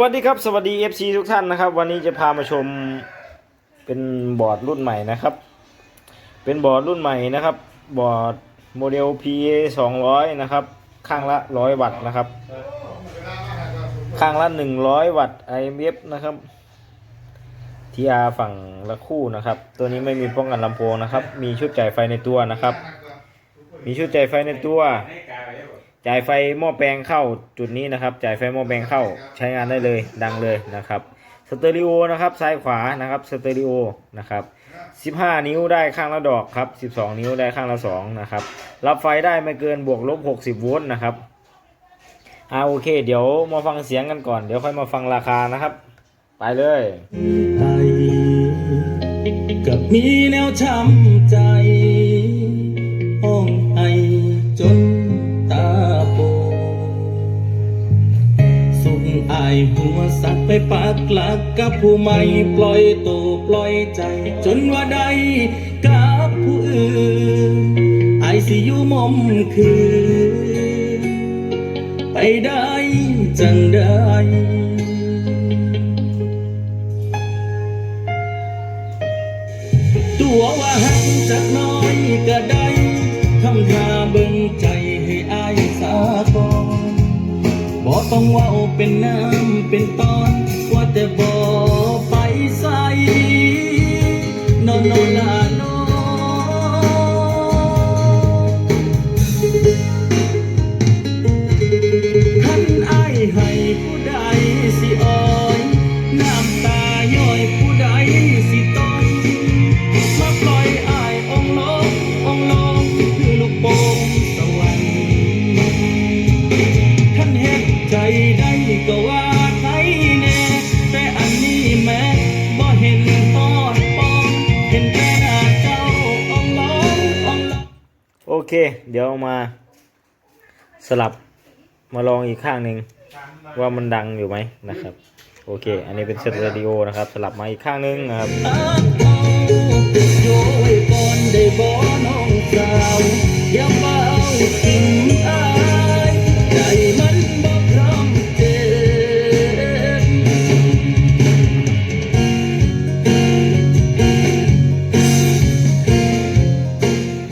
วัสดีครับ สวัสดี FC ทุกท่านนะครับ วันนี้จะพามาชมเป็นบอร์ดรุ่นใหม่นะครับ เป็นบอร์ดรุ่นใหม่นะครับ บอร์ดโมเดล PA 200 นะครับ ข้างละ 100 วัตต์นะครับ ข้างละ 100 วัตต์ IMF นะครับ TR ฝั่งละคู่นะครับ ตัวนี้ไม่มีป้องกันลำโพงนะครับ มีชุดจ่ายไฟในตัวนะครับ มีชุดจ่ายไฟในตัว จ่ายไฟหม้อแปลงเข้าจุดนี้นะครับ จ่ายไฟหม้อแปลงเข้าใช้งานได้เลยดังเลยนะครับสเตอริโอนะครับซ้ายขวานะครับสเตอริโอนะครับ15 นิ้วได้ข้างละดอกครับ 12 นิ้วได้ข้างละ2นะครับรับไฟได้ไม่เกินบวกลบ60โวลต์นะครับอ่าโอเค เดี๋ยวมาฟังเสียงกันก่อนเดี๋ยวค่อยมาฟังราคานะครับ ไปเลยกับมีแนวช้ำใจ หัวสักไปปักหลักกับผู้ไม่ปล่อยตัวปล่อยใจ จนว่าใดกับผู้อื่นไอสิอยู่มอมคืนไปได้จังได้ตัวว่าหักจักน้อยก็ได้ทำท่า บ่ต้องว่าเป็นน้ำเป็นตอน ว่าแต่บ่ไปใส่นอนนอนลา เคเดี๋ยวมาสลับมาลองอีกข้างหนึ่งว่ามันดังอยู่ไหมนะครับ โอเค อันนี้เป็นเซตเรดิโอนะครับ สลับมาอีกข้างหนึงนะครับ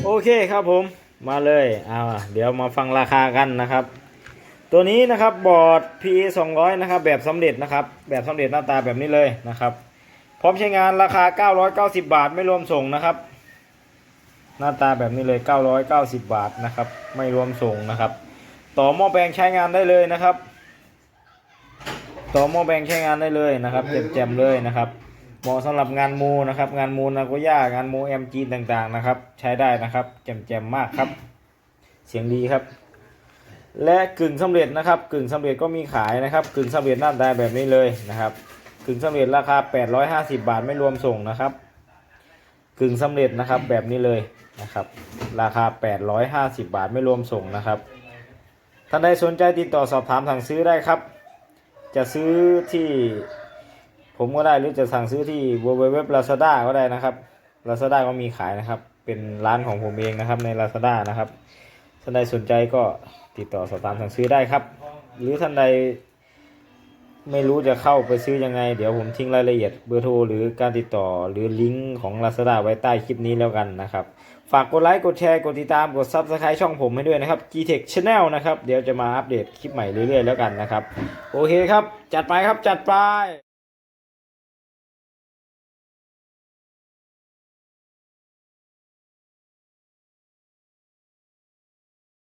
โอเคครับผม มาเลยเอาเดี๋ยวมาฟังราคากันนะครับ ตัวนี้นะครับบอร์ด PA 200 นะครับ แบบสำเร็จนะครับ แบบสำเร็จหน้าตาแบบนี้เลยนะครับ พร้อมใช้งานราคา 990 บาทไม่รวมส่งนะครับ หน้าตาแบบนี้เลย 990 บาทนะครับ ไม่รวมส่งนะครับ ต่อหม้อแปลงใช้งานได้เลยนะครับ ต่อหม้อแปลงใช้งานได้เลยนะครับแจ่มๆเลยนะครับ เหมาะสำหรับงานมูนะครับ งานมูนาโกย่างานมูเอ็มจีต่างๆนะครับ ใช้ได้นะครับแจ่มๆมากครับ เสียงดีครับ และกึ่งสำเร็จนะครับ กึ่งสำเร็จก็มีขายนะครับ กึ่งสำเร็จหน้าตาแบบนี้เลยนะครับกึ่งสำเร็จราคา 850 บาทไม่รวมส่งนะครับ กึ่งสำเร็จนะครับแบบนี้เลยนะครับ ราคา 850 บาทไม่รวมส่งนะครับท่านใดสนใจติดต่อสอบถามสั่งซื้อได้ครับ จะซื้อที่ ผมก็ได้หรือจะสั่งซื้อที่ www lazada ก็ได้นะครับ lazada ก็มีขายนะครับ เป็นร้านของผมเองนะครับใน lazada นะครับ ท่านใดสนใจก็ติดต่อสอบถามสั่งซื้อได้ครับ หรือท่านใดไม่รู้จะเข้าไปซื้อยังไง เดี๋ยวผมทิ้งรายละเอียดเบอร์โทรหรือการติดต่อหรือลิงก์ของ Lazada ไว้ใต้คลิปนี้แล้วกันนะครับ ฝากกดไลค์กดแชร์กดติดตามกด Subscribe ช่องผมให้ด้วยนะครับ Gtech Channel นะครับ เดี๋ยวจะมาอัปเดตคลิปใหม่เรื่อยๆแล้วกันนะครับ โอเคครับ จัดไปครับจัดไป